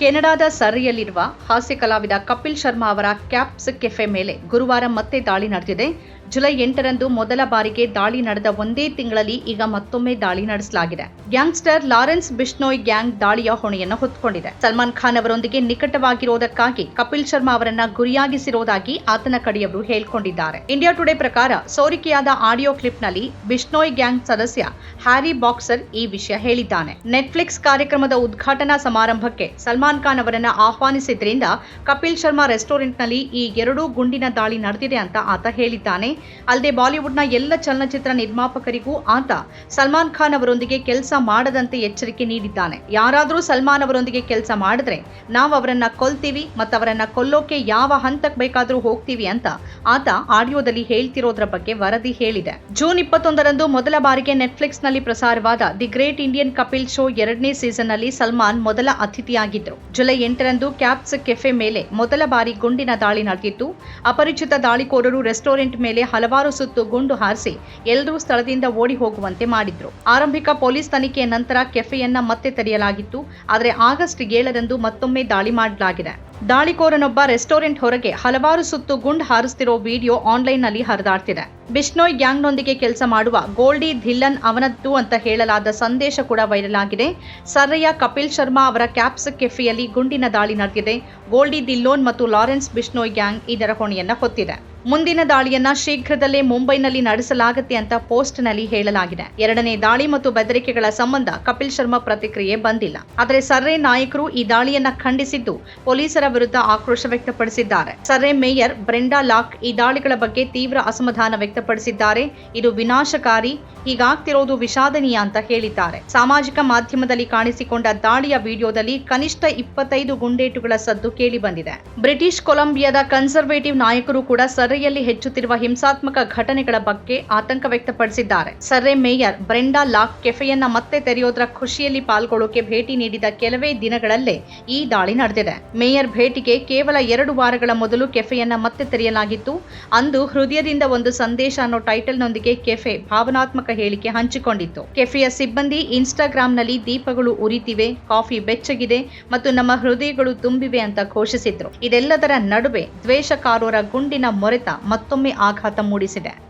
ಕೆನಡಾದ ಸರ್ರಿಯಲ್ಲಿರುವ ಹಾಸ್ಯ ಕಲಾವಿದ ಕಪಿಲ್ ಶರ್ಮಾ ಅವರ ಕ್ಯಾಪ್ಸ್ ಕೆಫೆ ಮೇಲೆ ಗುರುವಾರ ಮತ್ತೆ ದಾಳಿ ನಡೆದಿದೆ. ಜುಲೈ ಎಂಟರಂದು ಮೊದಲ ಬಾರಿಗೆ ದಾಳಿ ನಡೆದ ಒಂದೇ ತಿಂಗಳಲ್ಲಿ ಈಗ ಮತ್ತೊಮ್ಮೆ ದಾಳಿ ನಡೆಸಲಾಗಿದೆ. ಗ್ಯಾಂಗ್ಸ್ಟರ್ ಲಾರೆನ್ಸ್ ಬಿಷ್ಣೋಯ್ ಗ್ಯಾಂಗ್ ದಾಳಿಯ ಹೊಣೆಯನ್ನು ಹೊತ್ತುಕೊಂಡಿದೆ. ಸಲ್ಮಾನ್ ಖಾನ್ ಅವರೊಂದಿಗೆ ನಿಕಟವಾಗಿರುವುದಕ್ಕಾಗಿ ಕಪಿಲ್ ಶರ್ಮಾ ಅವರನ್ನ ಗುರಿಯಾಗಿಸಿರುವುದಾಗಿ ಆತನ ಕಡೆಯವರು ಹೇಳಿಕೊಂಡಿದ್ದಾರೆ. ಇಂಡಿಯಾ ಟುಡೇ ಪ್ರಕಾರ ಸೋರಿಕೆಯಾದ ಆಡಿಯೋ ಕ್ಲಿಪ್ನಲ್ಲಿ ಬಿಷ್ಣೋಯ್ ಗ್ಯಾಂಗ್ ಸದಸ್ಯ ಹ್ಯಾರಿ ಬಾಕ್ಸರ್ ಈ ವಿಷಯ ಹೇಳಿದ್ದಾನೆ. ನೆಟ್ಫ್ಲಿಕ್ಸ್ ಕಾರ್ಯಕ್ರಮದ ಉದ್ಘಾಟನಾ ಸಮಾರಂಭಕ್ಕೆ ಸಲ್ಮಾನ್ ಖಾನ್ ಅವರನ್ನ ಆಹ್ವಾನಿಸಿದ್ರಿಂದ ಕಪಿಲ್ ಶರ್ಮಾ ರೆಸ್ಟೋರೆಂಟ್ನಲ್ಲಿ ಈ ಎರಡೂ ಗುಂಡಿನ ದಾಳಿ ನಡೆದಿದೆ ಅಂತ ಆತ ಹೇಳಿದ್ದಾನೆ. ಅಲ್ಲದೆ ಬಾಲಿವುಡ್ನ ಎಲ್ಲ ಚಲನಚಿತ್ರ ನಿರ್ಮಾಪಕರಿಗೂ ಆತ ಸಲ್ಮಾನ್ ಖಾನ್ ಅವರೊಂದಿಗೆ ಕೆಲಸ ಮಾಡದಂತೆ ಎಚ್ಚರಿಕೆ ನೀಡಿದ್ದಾನೆ. ಯಾರಾದರೂ ಸಲ್ಮಾನ್ ಅವರೊಂದಿಗೆ ಕೆಲಸ ಮಾಡಿದ್ರೆ ನಾವು ಅವರನ್ನ ಕೊಲ್ತೀವಿ, ಮತ್ತು ಅವರನ್ನ ಕೊಲ್ಲೋಕೆ ಯಾವ ಹಂತಕ್ಕೆ ಬೇಕಾದರೂ ಹೋಗ್ತೀವಿ ಅಂತ ಆತ ಆಡಿಯೋದಲ್ಲಿ ಹೇಳ್ತಿರೋದ್ರ ಬಗ್ಗೆ ವರದಿ ಹೇಳಿದೆ. ಜೂನ್ ಇಪ್ಪತ್ತೊಂದರಂದು ಮೊದಲ ಬಾರಿಗೆ ನೆಟ್ಫ್ಲಿಕ್ಸ್ನಲ್ಲಿ ಪ್ರಸಾರವಾದ the great Indian Kapil show ಎರಡನೇ ಸೀಸನ್ನಲ್ಲಿ ಸಲ್ಮಾನ್ ಮೊದಲ ಅತಿಥಿಯಾಗಿದ್ದರು ಜುಲೈ ಎಂಟರಂದು ಕ್ಯಾಪ್ಸ್ ಕೆಫೆ ಮೇಲೆ ಮೊದಲ ಬಾರಿ ಗುಂಡಿನ ದಾಳಿ ನಡೆದಿತ್ತು. ಅಪರಿಚಿತ ದಾಳಿಕೋರರು ರೆಸ್ಟೋರೆಂಟ್ ಮೇಲೆ ಹಲವಾರು ಸುತ್ತು ಗುಂಡು ಹಾರಿಸಿ ಎಲ್ಲರೂ ಸ್ಥಳದಿಂದ ಓಡಿ ಹೋಗುವಂತೆ ಮಾಡಿದ್ರು. ಆರಂಭಿಕ ಪೊಲೀಸ್ ತನಿಖೆಯ ನಂತರ ಕೆಫೆಯನ್ನ ಮತ್ತೆ ತೆರೆಯಲಾಗಿತ್ತು. ಆದರೆ ಆಗಸ್ಟ್ ಏಳರಂದು ಮತ್ತೊಮ್ಮೆ ದಾಳಿ ಮಾಡಲಾಗಿದೆ. ದಾಳಿಕೋರನೊಬ್ಬ ರೆಸ್ಟೋರೆಂಟ್ ಹೊರಗೆ ಹಲವಾರು ಸುತ್ತು ಗುಂಡು ಹಾರಿಸ್ತಿರೋ ವಿಡಿಯೋ ಆನ್ಲೈನ್ನಲ್ಲಿ ಹರಿದಾಡ್ತಿದೆ. ಬಿಷ್ಣೋಯ್ ಗ್ಯಾಂಗ್ನೊಂದಿಗೆ ಕೆಲಸ ಮಾಡುವ ಗೋಲ್ಡಿ ಧಿಲ್ಲನ್ ಅವನದ್ದು ಅಂತ ಹೇಳಲಾದ ಸಂದೇಶ ಕೂಡ ವೈರಲ್ ಆಗಿದೆ. ಸರ್ರೆಯ ಕಪಿಲ್ ಶರ್ಮಾ ಅವರ ಕ್ಯಾಪ್ಸ್ ಕೆಫೆಯಲ್ಲಿ ಗುಂಡಿನ ದಾಳಿ ನಡೆದಿದೆ. ಗೋಲ್ಡಿ ದಿಲ್ಲೋನ್ ಮತ್ತು ಲಾರೆನ್ಸ್ ಬಿಷ್ಣೋಯ್ ಗ್ಯಾಂಗ್ ಇದರ ಹೊಣೆಯನ್ನ ಹೊತ್ತಿದೆ. ಮುಂದಿನ ದಾಳಿಯನ್ನ ಶೀಘ್ರದಲ್ಲೇ ಮುಂಬೈನಲ್ಲಿ ನಡೆಸಲಾಗುತ್ತೆ ಅಂತ ಪೋಸ್ಟ್ನಲ್ಲಿ ಹೇಳಲಾಗಿದೆ. ಎರಡನೇ ದಾಳಿ ಮತ್ತು ಬೆದರಿಕೆಗಳ ಸಂಬಂಧ ಕಪಿಲ್ ಶರ್ಮಾ ಪ್ರತಿಕ್ರಿಯೆ ಬಂದಿಲ್ಲ. ಆದರೆ ಸರ್ರೆ ನಾಯಕರು ಈ ದಾಳಿಯನ್ನ ಖಂಡಿಸಿದ್ದು ಪೊಲೀಸರ ವಿರುದ್ಧ ಆಕ್ರೋಶ ವ್ಯಕ್ತಪಡಿಸಿದ್ದಾರೆ. ಸರ್ರೆ ಮೇಯರ್ ಬ್ರೆಂಡಾ ಲಾಕ್ ಈ ದಾಳಿಗಳ ಬಗ್ಗೆ ತೀವ್ರ ಅಸಮಾಧಾನ ವ್ಯಕ್ತಪಡಿಸಿದ್ದಾರೆ. ಇದು ವಿನಾಶಕಾರಿ. ಹೀಗಾಗ್ತಿರೋದು ವಿಷಾದನೀಯ ಅಂತ ಹೇಳಿದ್ದಾರೆ. ಸಾಮಾಜಿಕ ಮಾಧ್ಯಮದಲ್ಲಿ ಕಾಣಿಸಿಕೊಂಡ ದಾಳಿಯ ವಿಡಿಯೋದಲ್ಲಿ ಕನಿಷ್ಠ ಇಪ್ಪತ್ತೈದು ಗುಂಡೇಟುಗಳ ಸದ್ದು ಕೇಳಿ ಬಂದಿದೆ ಬ್ರಿಟಿಷ್ ಕೊಲಂಬಿಯಾದ ಕನ್ಸರ್ವೇಟಿವ್ ನಾಯಕರು ಕೂಡ ಸರ್ರೆಯಲ್ಲಿ ಹೆಚ್ಚುತ್ತಿರುವ ಹಿಂಸಾತ್ಮಕ ಘಟನೆಗಳ ಬಗ್ಗೆ ಆತಂಕ ವ್ಯಕ್ತಪಡಿಸಿದ್ದಾರೆ. ಸರ್ರೆ ಮೇಯರ್ ಬ್ರೆಂಡಾ ಲಾಕ್ ಕೆಫೆಯನ್ನ ಮತ್ತೆ ತೆರೆಯೋದ್ರ ಖುಷಿಯಲ್ಲಿ ಪಾಲ್ಗೊಳ್ಳೋಕೆ ಭೇಟಿ ನೀಡಿದ ಕೆಲವೇ ದಿನಗಳಲ್ಲೇ ಈ ದಾಳಿ ನಡೆದಿದೆ. ಮೇಯರ್ ಭೇಟಿಗೆ ಕೇವಲ ಎರಡು ವಾರಗಳ ಮೊದಲು ಕೆಫೆಯನ್ನ ಮತ್ತೆ ತೆರೆಯಲಾಗಿತ್ತು. ಅಂದು ಹೃದಯದಿಂದ ಒಂದು ಸಂದೇಶ ಅನ್ನೋ ಟೈಟಲ್ನೊಂದಿಗೆ ಕೆಫೆ ಭಾವನಾತ್ಮಕ ಹೇಳಿಕೆ ಹಂಚಿಕೊಂಡಿತ್ತು. ಕೆಫೆಯ ಸಿಬ್ಬಂದಿ ಇನ್ಸ್ಟಾಗ್ರಾಂನಲ್ಲಿ ದೀಪಗಳು ಉರಿತಿವೆ, ಕಾಫಿ ಬೆಚ್ಚಗಿದೆ ಮತ್ತು ನಮ್ಮ ಹೃದಯಗಳು ತುಂಬಿವೆ ಅಂತ ಘೋಷಿಸಿದ್ರು. ಇದೆಲ್ಲದರ ನಡುವೆ ದ್ವೇಷಕಾರರ ಗುಂಡಿನ ಮೊರೆತ ಮತ್ತೊಮ್ಮೆ ಆಘಾತ ಮೂಡಿಸಿದೆ.